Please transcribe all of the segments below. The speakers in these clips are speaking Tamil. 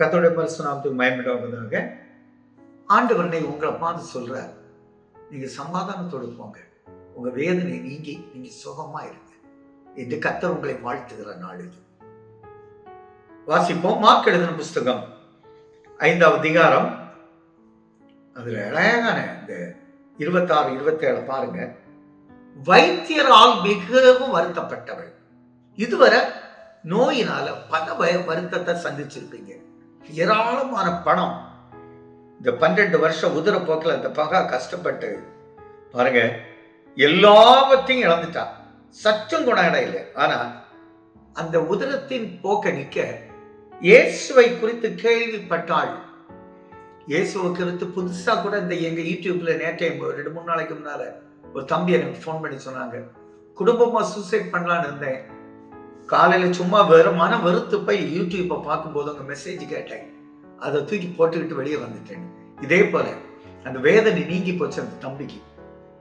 கத்தோடைய பரிசுநாமத்துக்கு மயமிடாவதாக ஆண்டவரனை உங்களை பார்த்து சொல்கிறார் நீங்கள் சமாதானத்தோடு போங்க. உங்கள் வேதனை நீங்கி நீங்கள் சுகமாக இருங்க. என்று கத்தர் உங்களை வாழ்த்துகிற நாள் இது. வாசிப்போம். மார்க் எழுதின புஸ்தகம் ஐந்தாவது அதிகாரம். அதில் அழகான இந்த இருபத்தாறு இருபத்தேழு பாருங்க. வைத்தியரால் மிகவும் வருத்தப்பட்டவள். இதுவரை நோயினால பல வய வருத்தத்தை சந்திச்சிருப்பீங்க. ஏராளமான பணம். இந்த பன்னெண்டு வருஷம் உதிர போக்கில் இந்த பகா கஷ்டப்பட்டு பாருங்க எல்லாவற்றையும் இழந்துட்டான் சற்றும் குணம் இடம் இல்லை. ஆனா அந்த உதிரத்தின் போக்க நிக்க இயேசுவை குறித்து கேள்விப்பட்டாள். இயேசுவை குறித்து புதுசா கூட இந்த எங்க யூடியூப்ல நேற்றே ரெண்டு மூணு நாளைக்கு முன்னால ஒரு தம்பி எனக்கு ஃபோன் பண்ணி சொன்னாங்க. குடும்பமா சூசைட் பண்ணலான்னு இருந்தேன். காலையில் சும்மா வெறும் மன வெறுத்து போய் யூடியூப்பை பார்க்கும்போது உங்கள் மெசேஜ் கேட்டேன். அதை தூக்கி போட்டுக்கிட்டு வெளியே வந்துட்டேன். இதே போல அந்த வேதனை நீங்கி போச்சு அந்த தம்பிக்கு.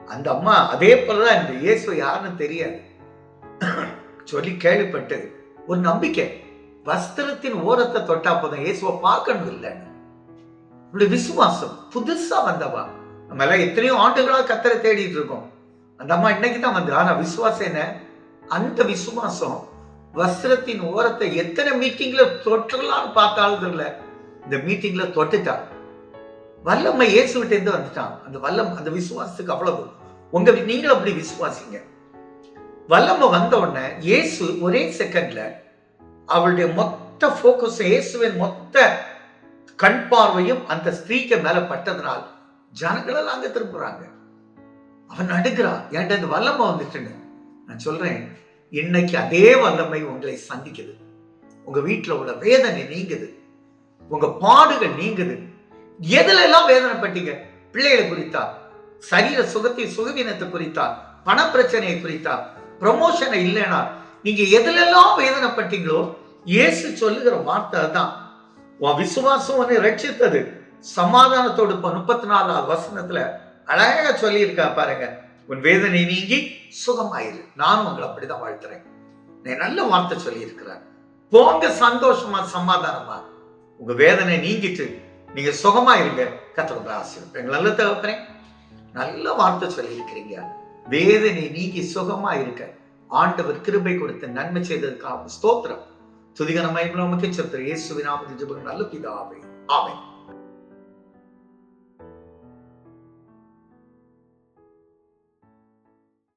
அந்த அம்மா அதே போலதான் இந்த இயேசு யாருன்னு தெரியாது. சொல்லி கேள்விப்பட்டு ஒரு நம்பிக்கை. வஸ்திரத்தின் ஓரத்தை தொட்டா போதும் இயேசுவை பார்க்கணும் இல்லைன்னு. இப்படி விசுவாசம். புதுசா வந்தவா. நம்ம எல்லாம் எத்தனையோ ஆண்டுகளா கத்தரை தேடிட்டு இருக்கோம். அந்த அம்மா இன்னைக்கு தான் வந்து ஆனா விசுவாசம் என்ன? அந்த விசுவாசம் வஸ்திரத்தின் ஓரத்தை எத்தனை மீட்டிங்ல தொற்றலாம்னு பார்த்தாலும் தெரியல. இந்த மீட்டிங்ல தொட்டுட்டான். வல்லமை இயேசுகிட்ட இருந்து வந்துட்டான். அந்த வல்லம் அந்த விசுவாசத்துக்கு அவ்வளவு. உங்க நீங்களும் அப்படி விசுவாசிங்க. வல்லமை வந்த உடனே இயேசு ஒரே செகண்ட்ல அவளுடைய மொத்த போக்கஸ் இயேசுவின் மொத்த கண் பார்வையும் அந்த ஸ்திரீக்கு மேல பட்டதனால் ஜனங்களெல்லாம் அங்க திரும்புறாங்க. அவன் நடுக்கிறான் என்கிட்ட இந்த வல்லமை வந்துட்டுன்னு? நான் சொல்றேன். இன்னைக்கு அதே வல்லமை உங்களை சந்திக்குது. உங்க வீட்டில் உள்ள வேதனை நீங்குது. உங்க பாடுகள் நீங்குது. எதுல எல்லாம் வேதனைப்பட்டீங்க பிள்ளைகளை குறித்தா சரீர சுகத்தை சுகவீனத்தை குறித்தா பண பிரச்சனையை குறித்தா ப்ரமோஷனை இல்லைனா நீங்க எதுலெல்லாம் வேதனைப்பட்டீங்களோ இயேசு சொல்லுகிற வார்த்தை தான் உன் விசுவாசம் உன்னை ரட்சித்தது. சமாதானத்தோடு முப்பத்தி நாலாவது வசனத்துல அழகா சொல்லியிருக்கா பாருங்க. உன் வேதனை நீங்கி சுகமாயிரு. நானும் உங்களை அப்படிதான் வாழ்த்துறேன். நல்ல வார்த்தை சொல்லியிருக்கிறார். போங்க சந்தோஷமா சமாதானமா. உங்க வேதனை நீங்கிட்டு நீங்க சுகமா இருங்க. கத்தவங்க எங்களை நல்ல தகப்பறேன் நல்ல வார்த்தை சொல்லியிருக்கிறீங்க. வேதனை நீங்கி சுகமா இருக்க. ஆண்டவர் கிருபை கொடுத்து நன்மை செய்ததுக்காக ஸ்தோத்திரம். துதிகரமாய் நமக்கு சத்திர இயேசுவின் நாமத்தில் ஜெபம் நல்ல பிதாவே. ஆமென்.